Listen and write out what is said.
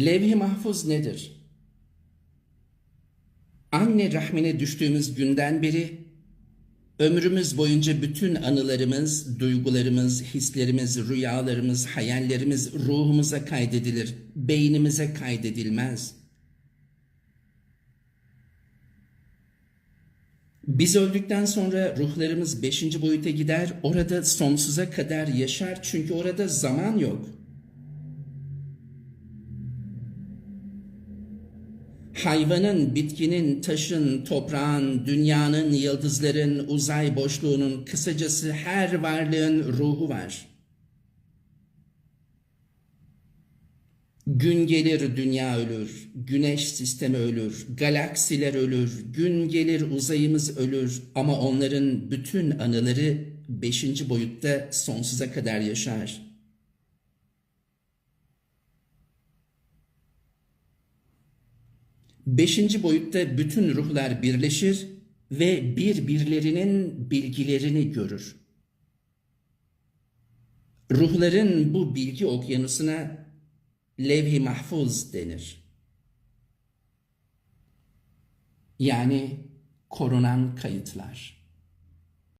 Levh-i mahfuz nedir? Anne rahmine düştüğümüz günden beri ömrümüz boyunca bütün anılarımız, duygularımız, hislerimiz, rüyalarımız, hayallerimiz ruhumuza kaydedilir, beynimize kaydedilmez. Biz öldükten sonra ruhlarımız beşinci boyuta gider, orada sonsuza kadar yaşar çünkü orada zaman yok. Hayvanın, bitkinin, taşın, toprağın, dünyanın, yıldızların, uzay boşluğunun, kısacası her varlığın ruhu var. Gün gelir dünya ölür, güneş sistemi ölür, galaksiler ölür, gün gelir uzayımız ölür ama onların bütün anıları beşinci boyutta sonsuza kadar yaşar. Beşinci boyutta bütün ruhlar birleşir ve birbirlerinin bilgilerini görür. Ruhların bu bilgi okyanusuna levh-i mahfuz denir. Yani korunan kayıtlar.